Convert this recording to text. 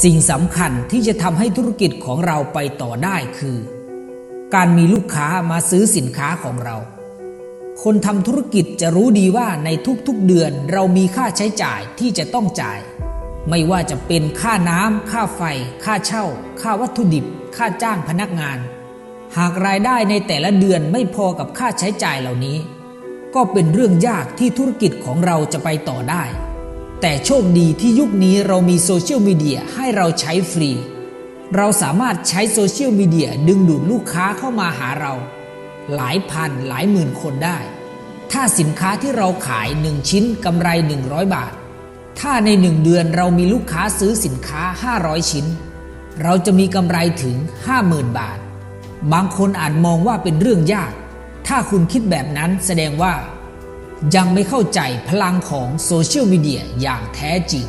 สิ่งสำคัญที่จะทำให้ธุรกิจของเราไปต่อได้คือ การมีลูกค้ามาซื้อสินค้าของเรา คนทำธุรกิจจะรู้ดีว่าในทุกๆเดือนเรามีค่าใช้จ่ายที่จะต้องจ่าย ไม่ว่าจะเป็นค่าน้ำค่าไฟ ค่าเช่า ค่าวัตถุดิบ ค่าจ้างพนักงาน หากรายได้ในแต่ละเดือนไม่พอกับค่าใช้จ่ายเหล่านี้ ก็เป็นเรื่องยากที่ธุรกิจของเราจะไปต่อได้ แต่โชคดีที่ยุคนี้เรามีโซเชียลมีเดียให้เราใช้ฟรี เราสามารถใช้โซเชียลมีเดียดึงดูดลูกค้าเข้ามาหาเรา หลายพันหลายหมื่นคนได้ ถ้าสินค้าที่เราขาย 1 ชิ้นกำไร 100 บาท ถ้าใน 1 เดือนเรามีลูกค้าซื้อสินค้า 500 ชิ้น เราจะมีกำไรถึง 50,000 บาท บางคนอาจมองว่าเป็นเรื่องยาก ถ้าคุณคิดแบบนั้นแสดงว่า ยังไม่เข้าใจพลังของโซเชียลมีเดียอย่างแท้จริง